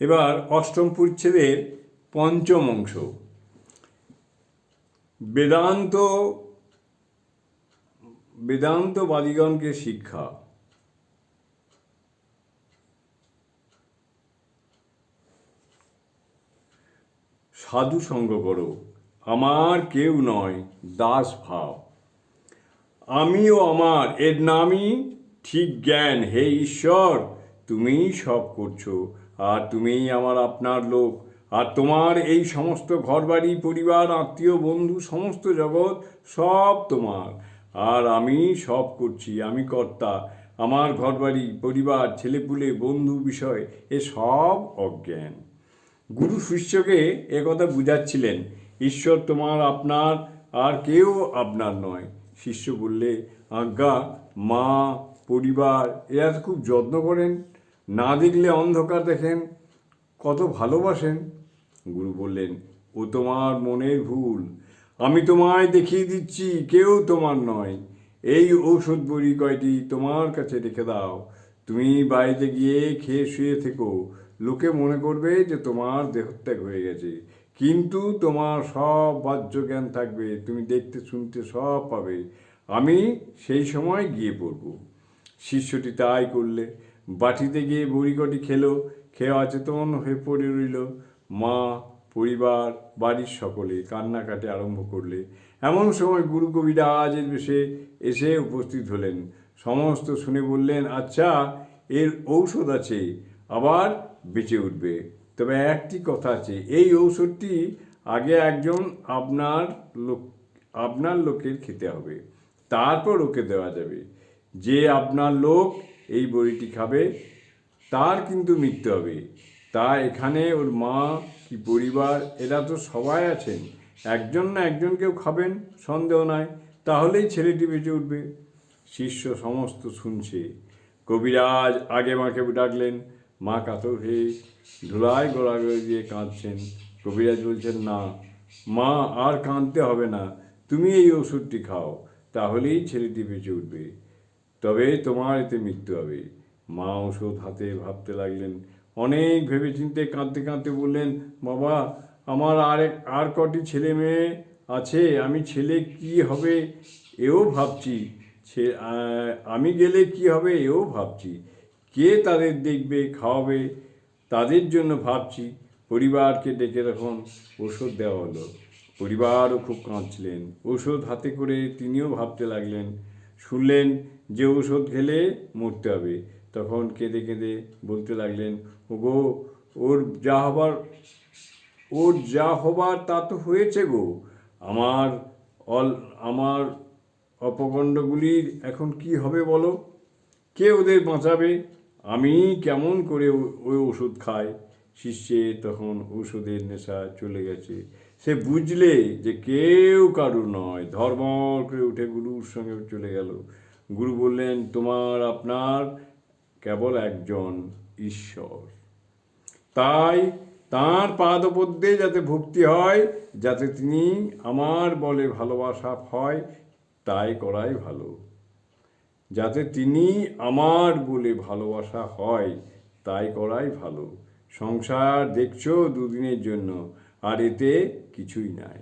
এবার অষ্টম পরিচ্ছেদের পঞ্চম অংশ। বেদান্ত, বেদান্তবাদীগণকে শিক্ষা। সাধু সঙ্গ করো, আমার কেউ নয় দাস ভাব আমিও আমার এর নামই ঠিক জ্ঞান, হে ঈশ্বর তুমিই সব করছ, আর তুমিই আমার আপনার লোক, আর তোমার এই সমস্ত ঘরবাড়ি, পরিবার, আত্মীয়, বন্ধু, সমস্ত জগৎ সব তোমার। আর আমি সব করছি, আমি কর্তা। আমার ঘরবাড়ি, পরিবার, ছেলেপুলে, বন্ধু, বিষয়, এ সব অজ্ঞান। গুরু শিষ্যকে একথা বুঝাচ্ছিলেন, ঈশ্বর তোমার আপনার, আর কেউ আপনার নয়। শিষ্য বললে, আজ্ঞা, মা, পরিবার, এরা খুব যত্ন করেন। না দেখলে অন্ধকার দেখেন, কত ভালোবাসেন। গুরু বললেন, ও তোমার মনের ভুল। আমি তোমায় দেখিয়ে দিচ্ছি, কেউ তোমার নয়। এই ঔষধ বড়ি কয়টি তোমার কাছে রেখে দাও। তুমি বাড়িতে গিয়ে খেয়ে শুয়ে থেকো। লোকে মনে করবে যে তোমার দেহত্যাগ হয়ে গেছে। কিন্তু তোমার সব বাহ্য জ্ঞান থাকবে, তুমি দেখতে শুনতে সব পাবে। আমি সেই সময় গিয়ে পড়ব। শিষ্যটি তাই করলে। বাটিতে গিয়ে বড়ি কটি খেলো, খেয়ে অচেতন হয়ে পড়ে রইল। মা, পরিবার, বাড়ির সকলে কান্নাকাটি আরম্ভ করলে। এমন সময় গুরু কবিরাজের বেশে এসে উপস্থিত হলেন। সমস্ত শুনে বললেন আচ্ছা এর ঔষধ আছে, আবার বেঁচে উঠবে। তবে একটি কথা আছে, এই ঔষধটি আগে একজন আপনার লোক, আপনার লোকের খেতে হবে। তারপর ওকে দেওয়া যাবে। যে আপনার লোক এই বড়িটি খাবে। তার কিন্তু মৃত্যু হবে। তা এখানে ওর মা কি পরিবার, এরা তো সবাই আছেন। একজন না একজন কেউ খাবেন, সন্দেহ নাই। তাহলেই ছেলেটি বেঁচে উঠবে। শিষ্য সমস্ত শুনছে। কবিরাজ আগে মাকে ডাকলেন। মা কাতর হয়ে ধুলায় গোড়াগড়ি দিয়ে কাঁদছেন। কবিরাজ বলছেন, না, মা, আর কাঁদতে হবে না। তুমি এই ওষুধটি খাও। তাহলেই ছেলেটি বেঁচে উঠবে। তবে তোমার এতে মৃত্যু হবে। মা ওষুধ হাতে ভাবতে লাগলেন। অনেক ভেবেচিন্তে কাঁদতে কাঁদতে বললেন, বাবা, আমার আর আর কটি ছেলে মেয়ে আছে, আমি ছেলে কি হবে? এও ভাবছি। আমি গেলে কি হবে? এও ভাবছি। কে তাদের দেখবে, খাওয়াবে? তাদের জন্য ভাবছি। পরিবারকে ডেকে তখন ওষুধ দেওয়া হলো। পরিবারও খুব কাঁদছিলেন। ওষুধ হাতে করে তিনিও ভাবতে লাগলেন শুনলেন যে ওষুধ খেলে মরতে হবে। তখন কেঁদে কেঁদে বলতে লাগলেন, ওগো, ওর যা হবার, ওর যা হবার তা তো হয়েছে গো। আমার অল, আমার অপকণ্ডগুলির এখন কি হবে বলো? কে ওদের বাঁচাবে? আমি কেমন করে ও- ওই ওষুধ খাই? শিষ্যে তখন ওষুধের নেশা চলে গেছে। সে বুঝলে যে কেউ কারুর নয়। ধর্ম করে উঠে গুরুর সঙ্গে চলে গেল। গুরু বললেন, তোমার, আপনার কেবল একজন ঈশ্বর। তাই তাঁর পাদপদ্যে যাতে ভক্তি হয়, যাতে তিনি আমার বলে ভালোবাসা হয়, তাই করাই ভালো। যাতে তিনি আমার বলে ভালোবাসা হয়, তাই করাই ভালো। সংসার দেখছ দুদিনের জন্য। আর এতে কিছুই নাই।